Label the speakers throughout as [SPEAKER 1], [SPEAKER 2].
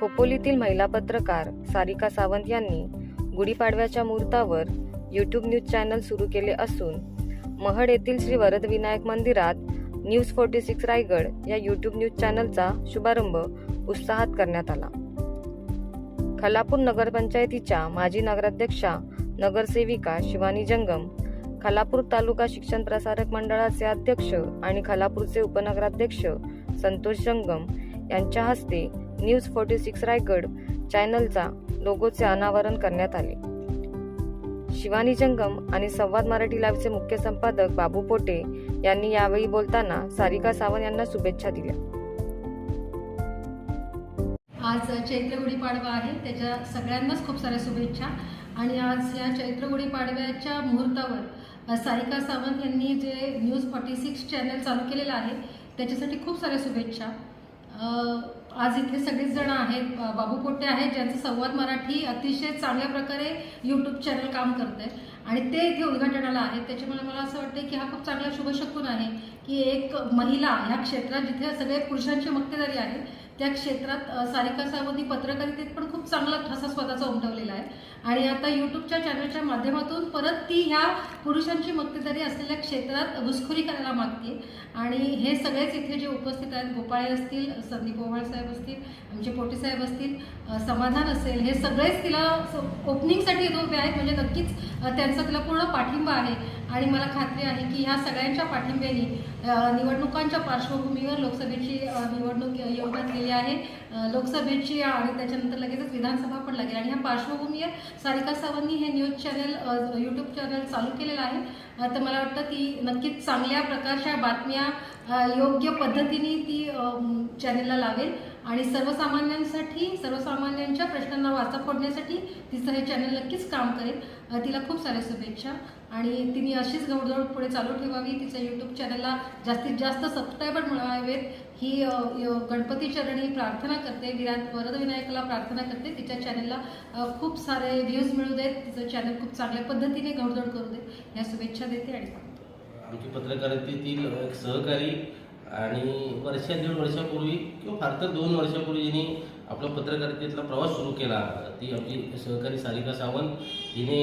[SPEAKER 1] खोपोलीतील महिला पत्रकार सारिका सावंत यांनी गुढीपाडव्याच्या मुहूर्तावर यूट्यूब न्यूज चॅनल सुरू केले असून महड येथील श्री वरदविनायक मंदिरात न्यूज फोर्टी सिक्स रायगड या यूट्यूब न्यूज चॅनलचा शुभारंभ उत्साहात करण्यात आला. खलापूर नगरपंचायतीच्या माजी नगराध्यक्षा नगरसेविका शिवानी जंगम खलापूर तालुका शिक्षण प्रसारक मंडळाचे अध्यक्ष आणि खलापूरचे उपनगराध्यक्ष संतोष जंगम यांच्या हस्ते न्यूज फोर्टी सिक्स रायगड चॅनलचा लोगोचे अनावरण करण्यात आले. शिवानी जंगम आणि संवाद मराठी लाईव्हचे मुख्य संपादक बाबू पोटे यांनी यावेळी बोलताना सारिका सावंत यांना शुभेच्छा दिल्या.
[SPEAKER 2] आज चैत्र गुढीपाडवा आहे. त्याच्या सगळ्यांनाच खूप साऱ्या शुभेच्छा. आणि आज या चैत्र गुढीपाडव्याच्या मुहूर्तावर सारिका सावंत यांनी जे न्यूज फॉर्टी सिक्स चॅनल चालू केलेलं आहे त्याच्यासाठी खूप साऱ्या शुभेच्छा. आज इथे सगळेच जण आहेत बाबू पोट्टे आहेत ज्यांचं संवाद मराठी अतिशय चांगल्या प्रकारे यूट्यूब चॅनल काम करत आहे आणि ते इथे उद्घाटनाला आहेत. त्याच्यामुळे मला असं वाटतं की हा खूप चांगला शुभशकून आहे की एक महिला ह्या क्षेत्रात जिथे सगळे पुरुषांची मक्तेदारी आहे त्या क्षेत्रात सारिका सावंत ही पत्रकारितेत पण खूप चांगला ठसा स्वतःचा उमटवलेला आहे. आणि आता यूट्यूबच्या चॅनलच्या माध्यमातून परत ती ह्या पुरुषांची मक्तेदारी असलेल्या क्षेत्रात घुसखोरी करायला मागते. आणि हे सगळेच इथे जे उपस्थित आहेत गोपाळे असतील संदीप ओवाळ साहेब असतील आमचे पोटे साहेब असतील समाधान असेल हे सगळेच तिला ओपनिंगसाठी येत उभे आहेत म्हणजे नक्कीच त्यांचा तिला पूर्ण पाठिंबा आहे. आणि मला खात्री आहे की ह्या सगळ्यांच्या पाठिंब्याने निवडणुकांच्या पार्श्वभूमीवर लोकसभेची निवडणूक योगदान घातलेली आहे. लोकसभेची आणि त्याच्यानंतर लगेचच विधानसभा पण लागेल. आणि ह्या पार्श्वभूमीवर सारिका सावंतनी हे न्यूज चॅनल यूट्यूब चॅनल चालू केलेलं आहे. तर मला वाटतं ती नक्कीच चांगल्या प्रकारच्या बातम्या योग्य पद्धतीने ती चॅनलला लावेल. आणि सर्वसामान्यांसाठी सर्वसामान्यांच्या प्रश्नांना वाचा फोडण्यासाठी तिचं हे चॅनल नक्कीच काम करेल. तिला खूप साऱ्या शुभेच्छा. आणि तिने अशीच गौडदौड पुढे चालू ठेवावी. तिच्या यूट्यूब चॅनलला जास्तीत जास्त सबस्क्रायबर मिळवावेत ही गणपती चरणी प्रार्थना करते. विराट वरदविनायकाला प्रार्थना करते. तिच्या चॅनलला खूप सारे व्ह्यूज मिळू देत. तिचं चॅनल खूप चांगल्या पद्धतीने गौडदौड करू देत. या शुभेच्छा देते आणि
[SPEAKER 3] आमची पत्रकारितेतील सहकारी आणि वर्षा दीड वर्षापूर्वी किंवा फार तर दोन वर्षापूर्वी जिने आपला पत्रकारितेतला प्रवास सुरू केला. ती आपली सहकारी सारिका सावंत हिने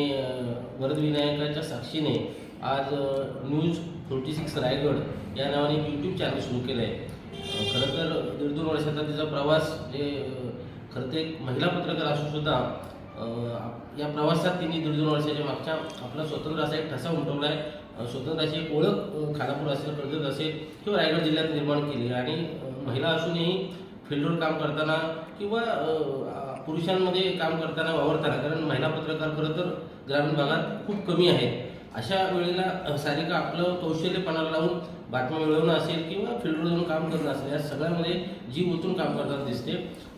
[SPEAKER 3] वरदविनायकाच्या साक्षीने आज न्यूज फोर्टी सिक्स रायगड या नावाने यूट्यूब चॅनल सुरू केलं आहे खरं तर दीड दोन वर्षाचा तिचा प्रवास जे खरं तर एक महिला पत्रकार असून सुद्धा या प्रवासात तिने दीड दोन वर्षाच्या मागच्या आपला स्वतंत्र असा एक ठसा उमटवला आहे स्वतंत्राची एक ओळख खानापूर असेल कर्जत असेल किंवा रायगड जिल्ह्यात निर्माण केली. आणि महिला असूनही फील्डवर काम करताना किंवा पुरुषांमध्ये काम करताना वावरताना कारण महिला पत्रकार खरं तर ग्रामीण भागात खूप कमी आहेत. अशा वेळेला अं, सारिका आपलं कौशल्यपणा लावून बातम्या मिळवणं असेल किंवा फील्डवर जाऊन काम करणं असेल या सगळ्यामध्ये जीव ओतून काम करताना दिसते.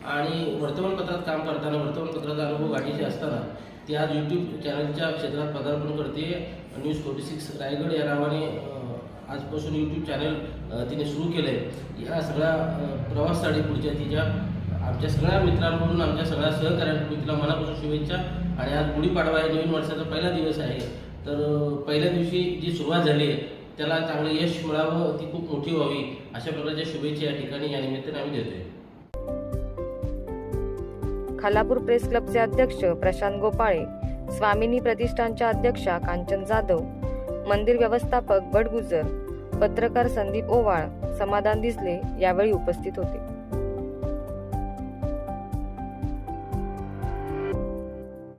[SPEAKER 3] आणि वर्तमानपत्रात काम करताना वर्तमानपत्राचा अनुभव गाठीचे असताना ती आज यूट्यूब चॅनलच्या क्षेत्रात पदार्पण करते. न्यूज फोर्टी सिक्स रायगड या नावाने आजपासून यूट्यूब चॅनल तिने सुरू केलं आहे या सगळ्या अं, प्रवासासाठी पुढच्या तिच्या आमच्या सगळ्या मित्रांकडून आमच्या सगळ्या सहकाऱ्यांकडून तिला मनापासून शुभेच्छा. आणि आज गुढीपाडवा या नवीन वर्षाचा पहिला दिवस आहे. तर पहिल्या दिवशी जी सुरुवात झाली आहे त्याला चांगलं यश मिळावं ती खूप मोठी व्हावी अशा प्रकारच्या शुभेच्छा या ठिकाणी या निमित्ताने आम्ही देतोय.
[SPEAKER 1] खालापूर प्रेस क्लबचे अध्यक्ष प्रशांत गोपाळे स्वामिनी प्रतिष्ठानच्या अध्यक्षा कांचन जाधव मंदिर व्यवस्थापक बडगुजर पत्रकार संदीप ओवाळ समाधान दिसले यावेळी उपस्थित होते.